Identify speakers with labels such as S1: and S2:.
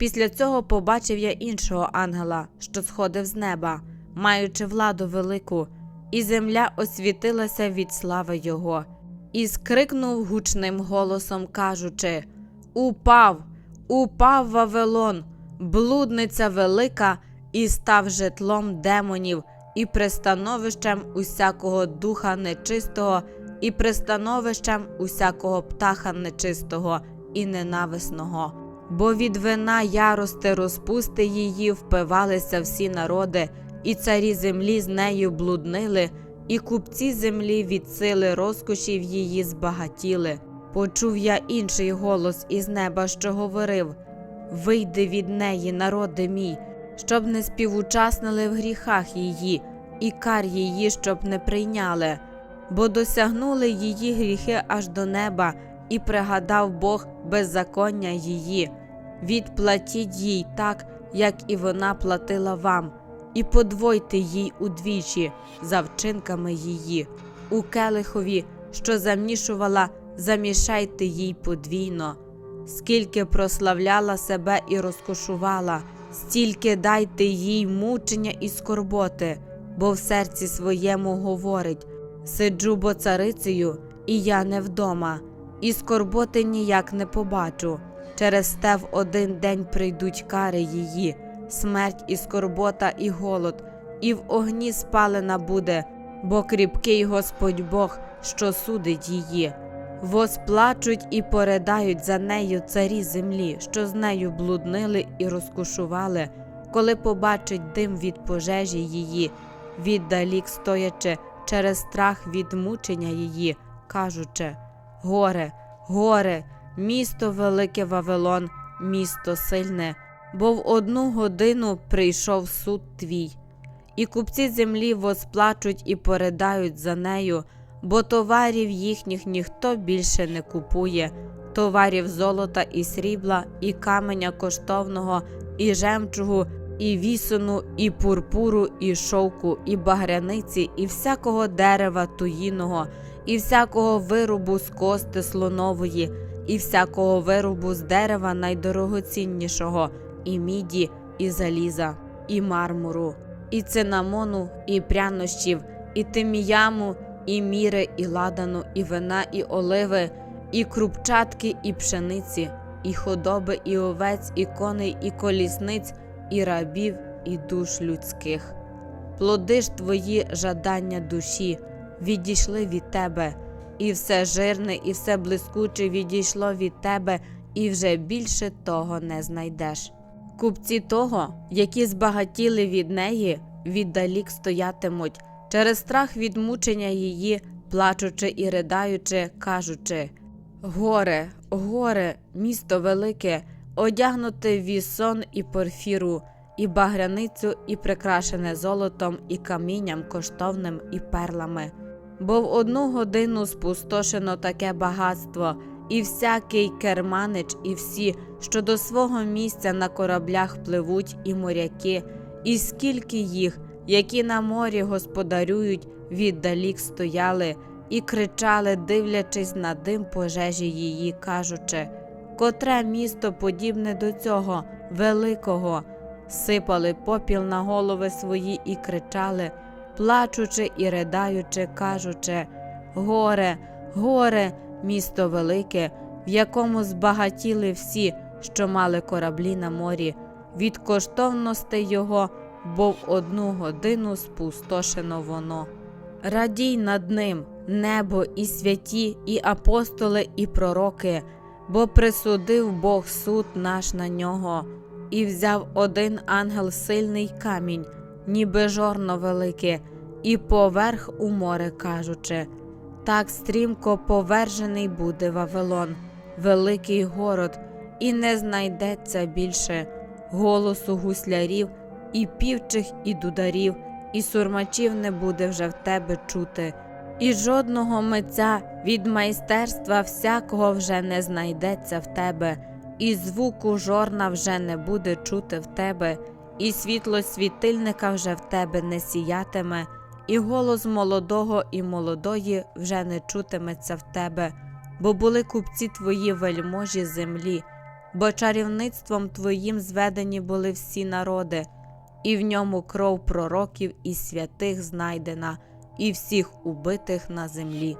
S1: Після цього побачив я іншого ангела, що сходив з неба, маючи владу велику, і земля освітилася від слави його, і скрикнув гучним голосом, кажучи: Упав, упав Вавилон, блудниця велика, і став житлом демонів, і пристановищем усякого духа нечистого, і пристановищем усякого птаха нечистого і ненависного. Бо від вина ярости розпусти її впивалися всі народи, і царі землі з нею блуднили, і купці землі від сили розкошів її збагатіли. Почув я інший голос із неба, що говорив: Вийди від неї, народи мій, щоб не співучаснили в гріхах її, і кар її, щоб не прийняли, бо досягнули її гріхи аж до неба, і пригадав Бог беззаконня її. Відплатіть їй так, як і вона платила вам, і подвойте їй удвічі за вчинками її. У келихові, що замішувала, замішайте їй подвійно. Скільки прославляла себе і розкошувала, стільки дайте їй мучення і скорботи, бо в серці своєму говорить: сиджу бо царицею, і я не вдома, і скорботи ніяк не побачу. Через те в один день прийдуть кари її, смерть і скорбота, і голод, і в огні спалена буде, бо кріпкий Господь Бог, що судить її. Восплачуть і поридають за нею царі землі, що з нею блуднили і розкушували, коли побачать дим від пожежі її, віддалік стоячи через страх від мучення її, кажучи: Горе, горе, місто велике Вавилон, місто сильне, бо в одну годину прийшов суд твій. І купці землі восплачуть і поридають за нею, бо товарів їхніх ніхто більше не купує, товарів золота і срібла, і каменя коштовного, і жемчугу, і вісону, і пурпуру, і шовку, і багряниці, і всякого дерева туїного, і всякого виробу з кости слонової, і всякого виробу з дерева найдорогоціннішого, і міді, і заліза, і мармуру, і цинамону, і прянощів, і тиміяму, і міри, і ладану, і вина, і оливи, і крупчатки, і пшениці, і худоби, і овець, і коней, і колісниць, і рабів, і душ людських. Плоди ж твої жадання душі відійшли від тебе, і все жирне, і все блискуче відійшло від тебе, і вже більше того не знайдеш. Купці того, які збагатіли від неї, віддалік стоятимуть, через страх від мучення її, плачучи і ридаючи, кажучи: Горе, горе, місто велике, одягнуте вісон і порфіру, і багряницю, і прикрашене золотом, і камінням коштовним, і перлами. Бо в одну годину спустошено таке багатство, і всякий керманич, і всі, що до свого місця на кораблях пливуть, і моряки, і скільки їх, які на морі господарюють, віддалік стояли і кричали, дивлячись на дим пожежі її, кажучи, котре місто подібне до цього великого, сипали попіл на голови свої і кричали, плачучи і ридаючи, кажучи: Горе, горе, місто велике, в якому збагатіли всі, що мали кораблі на морі, від коштовностей його, бо в одну годину спустошено воно. Радій над ним, небо і святі, і апостоли, і пророки, бо присудив Бог суд наш на нього, і взяв один ангел сильний камінь, ніби жорно велике, і поверх у море кажучи: так стрімко повержений буде Вавилон, великий город, і не знайдеться більше голосу гуслярів, і півчих, і дударів, і сурмачів не буде вже в тебе чути, і жодного митця від майстерства всякого вже не знайдеться в тебе, і звуку жорна вже не буде чути в тебе, і світло світильника вже в тебе не сіятиме, і голос молодого і молодої вже не чутиметься в тебе, бо були купці твої вельможі землі, бо чарівництвом твоїм зведені були всі народи, і в ньому кров пророків і святих знайдена, і всіх убитих на землі.